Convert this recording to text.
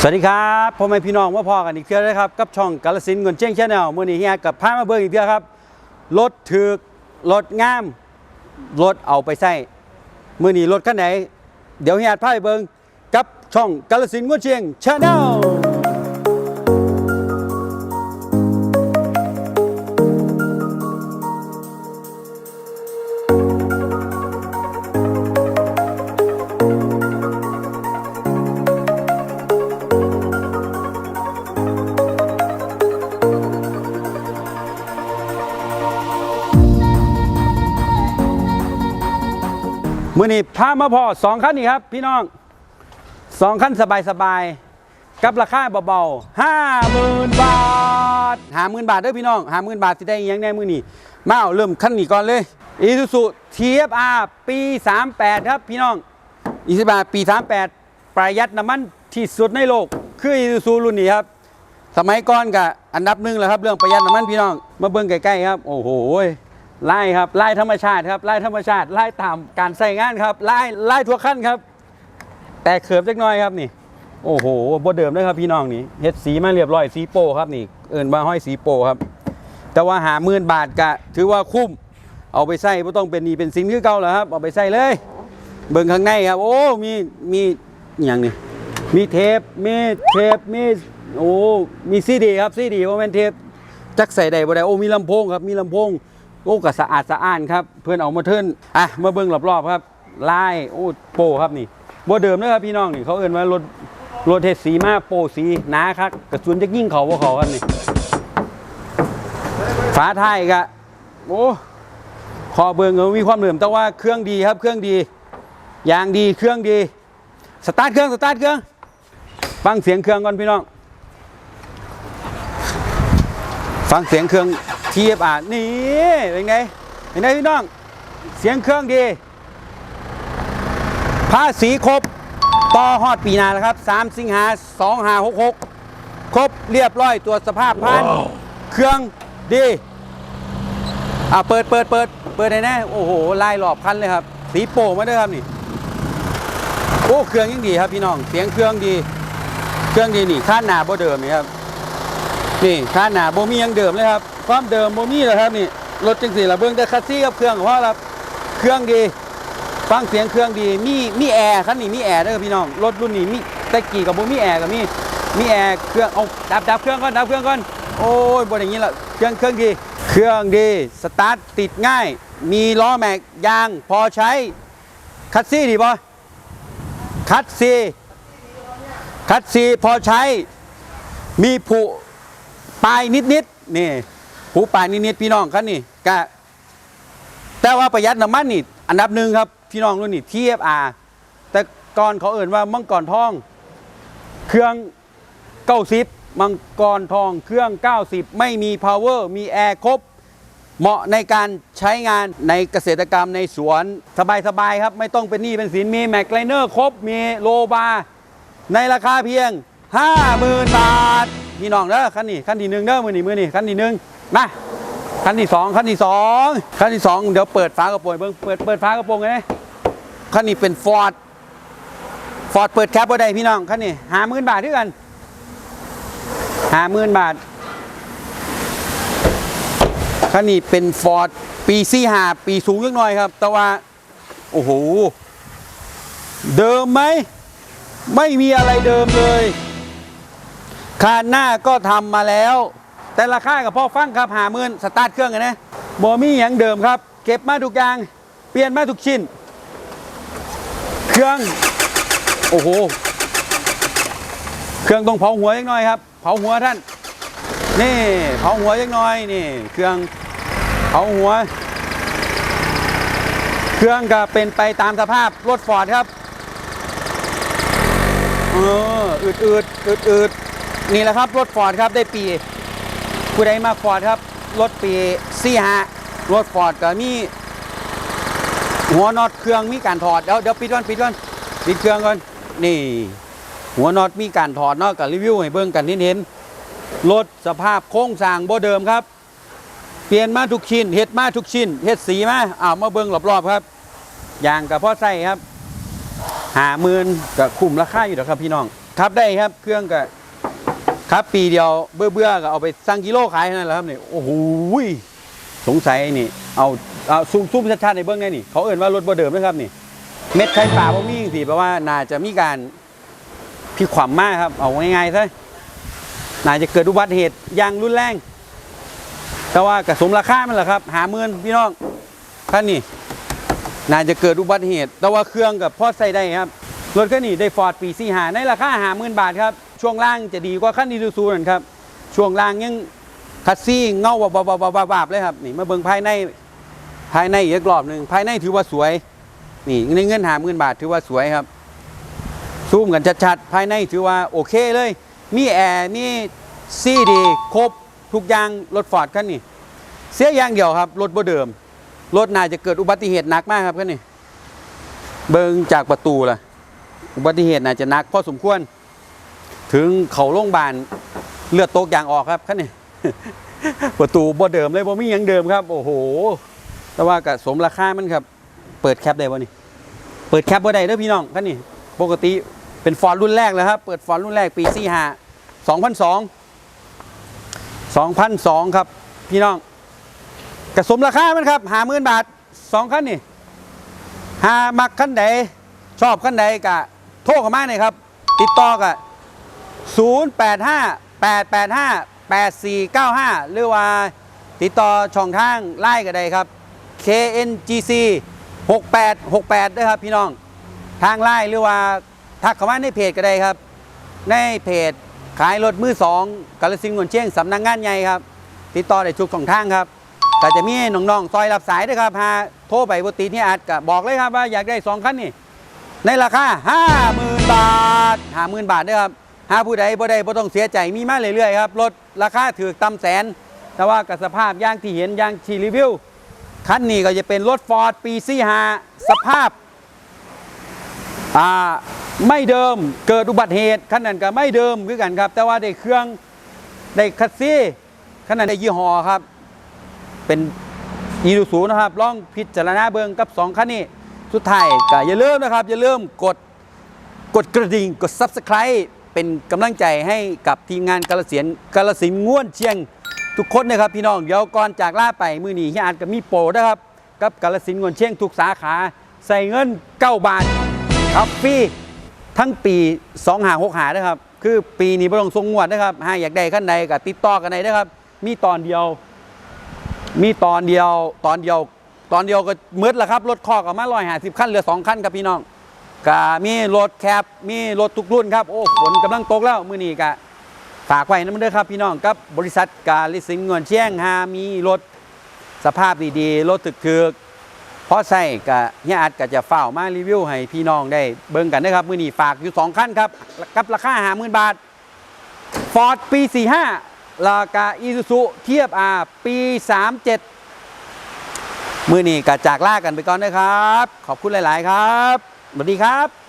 สวัสดีครับพ่อแม่พี่น้องว่าพอกันอีกเทื่อเลยครับกับช่องกาลสินเงินเจ้งแชนแนลมื่อนี้เฮียกับพามาเบิ่งอีกเทื่อครับรถถึกรถงามรถเอาไปใส่มื่อนี้รถคันไหน เดี๋ยวเฮียพาไปเบิ่งกับช่องกาลสินเงินเจ้งแชนแนล มือนี้พามาพอสองคันนี่ครับ พี่น้องสองคันสบายๆกับราคาเบาๆห้าหมื่นบาทห้าหมื่นบาทเด้อพี่น้องห้าหมื่นบาทสิได้อิหยังแน่มือนี้มาเอาเริ่มคันนี้ก่อนเลยอีซูซู TFR ปี38ครับพี่น้องอีซูซูปี38ปดประหยัดน้ำมันที่สุดในโลก คืออีซูซูรุ่นนี้ครับ สมัยก่อนกับอันดับหนึ่งแล้วครับ เรื่องประหยัดน้ำมันพี่น้อง มาเบิ่งใกล้ๆครับ โอ้โห ไล่ครับไล่ธรรมชาติครับไล่ธรรมชาติไล่ตามการใส่งานครับไล่ไล่ทั่วขั้นครับ แต่เขิบเล็กน้อยครับนี่ โอ้โหบ่เดิมเลยครับพี่น้องนี่เฮ็ดสีมาเรียบร้อยสีโปครับนี่ เอิ้นว่าห้อยสีโปครับ แต่ว่าหาหมื่นบาทกะถือว่าคุ้มเอาไปใส่ไม่ต้องเป็นนี้เป็นสินคือเก่าแล้วครับเอาไปใส่เลย เบิ่งข้างในครับ โอ้มีมีอย่างนี้มีเทปมีเทปมีโอ้มีซีดีครับซีดีว่าเป็นเทปจักใส่ได้บ่ได้โอ้มีลำโพงครับมีลำโพง โอ้ก็สะอาดสะอ้านครับ เพื่อนเอามาเทิร์นอะมาเบิ่งรอบๆครับลายโอ้โปครับนี่บ่เดิมนะครับพี่น้องนี่เขาเอิ้นว่ารถรถเทศสีมาโปสีหนาครับกระสุนจะยิ่งเขาบ่เขาครับนี่ฝาท้ายก็โอ้คอเบิ้งเออมีความเหลื่อมแต่ว่าเครื่องดีครับ เครื่องดียางดีเครื่องดีสตาร์ทเครื่องสตาร์ทเครื่องฟังเสียงเครื่องก่อนพี่น้อง ฟังเสียงเครื่อง TFR นี่เป็นไงเป็นไงพี่น้อง เสียงเครื่องดี ภาษีครบต่อฮอดปีหนาแล้วครับ 3 สิงหา2566 ครบเรียบร้อยตรวจสภาพผ่านเครื่องดีอ่าเปิดเปิดเปิดเปิดไหนแน่โอ้โหลายหลอบคันเลยครับ สีโป่งมาด้วยครับนี่โอ้เครื่องยังดีครับพี่น้อง เสียงเครื่องดี เครื่องดีนี่ค่าหนาโบเดิมนี่ครับ นี่ค่าหนาโบมียังเดิมเลยครับ ความเดิมโบมีเลยครับนี่รถจังสีระเบื้องแต่คัสซี่กับเครื่องของว่าครับเครื่องดี ฟังเสียงเครื่องดีมีมีแอร์คันนี้มีแอร์ด้วยพี่น้องรถรุ่นนี้มีแตะกี้กับโบมีแอร์กับมีมีแอร์เครื่องเอาดับดับเครื่องก่อนดับเครื่องก่อนโอ้ยบนอย่างนี้ละเครื่องเครื่องดี เครื่องดีสตาร์ทติดง่าย มีล้อแม็กยางพอใช้คัดซี่ดีปะคัดซีคัดซีพอใช้มีผุ ปลายนิดนิดๆนี่ผุปลายนิดนิดๆพี่น้องคันนี่กะแต่ว่าประหยัดน้ำมันนี่อันดับหนึ่งครับพี่น้องรุ่นนี้ TFR แต่ก่อนเขาเอ่นว่ามังกรทอง เครื่อง90มังกรทองเครื่อง 90 ไม่มี power มีแอร์ครบ เหมาะในการใช้งานในเกษตรกรรมในสวน สบาย ๆ ครับ ไม่ต้องเป็นหนี้เป็นสินมีแม็กไลเนอร์ครบ มีโลบา ในราคาเพียง 50,000 บาท พี่น้องเด้อคันนี้คันที่หนึ่งเด้อมือนี่มือนี่คันที่หนึ่งมาคันที่สองคันที่สองคันที่สองเดี๋ยวเปิดฝากระโปรงเบิ่งเปิดเปิดฝากระโปรงไงคันนี้เป็นฟอร์ดฟอร์ดเปิดแคปบ่ได้พี่น้องคันนี้ห้าหมื่นบาทด้วยกันห้าหมื่นบาทคันนี้เป็นฟอร์ดปีซี่หาปีสูงเล็กน้อยครับ แต่ว่า โอ้โห เดิมไหม ไม่มีอะไรเดิมเลย คานหน้าก็ทำมาแล้ว แต่ราคากับพ่อฟังครับหาหมื่นสตาร์ทเครื่องกันนะบอมี่อย่างเดิมครับ เก็บมาทุกอย่าง เปลี่ยนมาทุกชิ้น เครื่องโอ้โหเครื่องต้องเผาหัวยังน้อยครับ เผาหัวท่านนี่เผาหัวยังน้อยนี่ เครื่องเผาหัว เครื่องก็เป็นไปตามสภาพรถฟอร์ดครับเอออืดอืดอืดอืด นี่แหละครับรถฟอร์ดครับได้ปีผู้ใดมาฟอร์ดครับรถปีซี่ฮะรถฟอร์ดก็มีหัวน็อตเครื่องมีการถอดเดี๋ยวเดี๋ยวปิดก่อนปิดก่อนปิดเครื่องก่อนนี่ หัวน็อตมีการถอดนาะกับรีวิวให้เบิ่งกันนิดเห็นรถสภาพโครงสร้างบ่เดิมครับ เปลี่ยนมาทุกชิ้นเฮ็ดมาทุกชิ้นเฮ็ดสีมาอ้าวมาเบิ่งรอบๆครับยางกับพ่อใส่ครับหาหมื่นก็คุ้มราคาอยู่แล้วครับพี่น้องขับได้ครับเครื่องก็ ครับปีเดียวเบื่อเบื่อก็เอาไปสั่งกิโลขายเท่านั้นแหละครับเนี่ยโอ้โหสงสัยนี่ เอาเอาซูมซูมชัดๆในเบื้องได้นี่ เขาเอ่นว่ารถบ่เดิมนะครับนี่ เม็ดไข่ป่าบ่มีสิแปลว่าน่าจะมีการพิความมากครับ เอาง่ายๆซะน่าจะเกิดอุบัติเหตุอย่างรุนแรง แต่ว่ากระสมราคามันแหละครับ หาเมือนพี่น้องคันนี้น่าจะเกิดอุบัติเหตุ แต่ว่าเครื่องกับพอใส่ได้ครับรถคันนี้ได้ฟอร์ดปีสี่หาในราคาหาหมื่นบาทครับ ช่วงล่างจะดีกว่าคันอีซูซูนั่นครับ ช่วงล่างยังคัสซี่เงาบาบาบาบาบาบเลยครับนี่มาเบิ่งภายในภายในอีกรอบหนึ่งภายในถือว่าสวยนี่ในเงินหาหมื่นบาทถือว่าสวยครับซูมกันชัดๆภายในถือว่าโอเคเลย มีแอร์มีซีดีครบทุกอย่างรถฟอร์ดคันนี้เสียอย่างเดียวครับรถบ่เดิมรถน่าจะเกิดอุบัติเหตุหนักมากครับคันนี้เบิ่งจากประตูล่ะอุบัติเหตุน่าจะหนักพอสมควร ถึงเขาโรงพยาบาลเลือดตกยางออกครับคันนี้ประตูบ่เดิมเลยบ่มียังเดิมครับ โอ้โห แต่ว่าก็สมราคามันครับ เปิดแคปได้บ่นี่ เปิดแคปบ่ได้เด้อพี่น้องคันนี้ปกติเป็นฟอนต์รุ่นแรกเลยครับ เปิดฟอนต์รุ่นแรกปี45 2002 2002ครับ พี่น้องกระสมราคามันครับหาหมื่นบาทสองคันนี่หามักคันใดชอบคันใดกะโทรเข้ามาหน่อยครับ ติดต่อกะ 085 885 8495 หรือว่าติดต่อช่องทางไล่ก็ได้ครับ KNGC 6868ด้วยครับพี่น้อง ทางไล่หรือว่าทักเข้ามาในเพจก็ได้ครับ ในเพจขายรถมือสองกาลสินธุ์งวนเชียงสำนักงานใหญ่ครับ ติดต่อได้ทุกสองทางครับก็จะมีน้องๆซอยรับสายด้วยครับหาโทรไปบติที่อาจก็บอกเลยครับว่าอยากได้สองคันนี่ในราคา 50,000 บาท 50,000 บาทด้วยครับ หาผู้ใดบ่ได้บ่ต้องเสียใจมีมาเรื่อยๆครับรถราคาถือตำแสน แต่ว่ากับสภาพย่างที่เห็นย่างที่รีวิวคันนี้ก็จะเป็นรถฟอร์ดปี45สภาพอ่าไม่เดิมเกิดอุบัติเหตุขนาดก็ไม่เดิมคือกันครับ แต่ว่าได้เครื่องได้คัสซี่ขนาดได้ยี่ห้อครับ เป็นอีดูสูนะครับลองพิจารณาเบิงกับ2คันนี้สุดท้ายก็อย่าลืมนะครับ อย่าลืมกดกดกระดิ่งกด Subscribe เป็นกำลังใจให้กับทีมงานกาลเสียนกาลสินง่วนเชียง ทุกคนนะครับพี่น้องเดี๋ยวก่อนจากลาไปมือหนีที่อาจก็มีโปรนะครับกับกาลสินง่วนเชียงทุกสาขา ใส่เงิน9บาทครับฟรีทั้งปี2หา6หานะครับคือปีนี้บ่ต้องทรงงวดนะครับหาอยากได้ขั้นใดก็ติดต่อกันได้นะครับ มีตอนเดียว มีตอนเดียวตอนเดียว ตอนเดียวก็มืดแล้วครับรถคอกออกมาลอยหาสิบขั้นเหลือสองขั้นครับพี่น้อง กมีรถแคปมีรถทุกรุ่นครับ โอ้ฝนกำลังตกแล้วมื้อนี้ก็ฝากไว้นะมันเด้อครับพี่น้องกับบริษัทกาลิสิงเงินเชียงหามีรถสภาพดีๆรถถึกๆพอใส่ก็เฮียอัดก็จะเฝ้ามารีวิวให้พี่น้องได้เบิ่งกันนะครับมื้อนี้ฝากอยู่2คันครับกับราคา50,000บาท Ford ปี 45ราคา Isuzu เทียบ R ปี 37 มื้อนี้ก็จากลากันไปก่อนนะครับ ขอบคุณหลาย ๆ ครับ สวัสดีครับ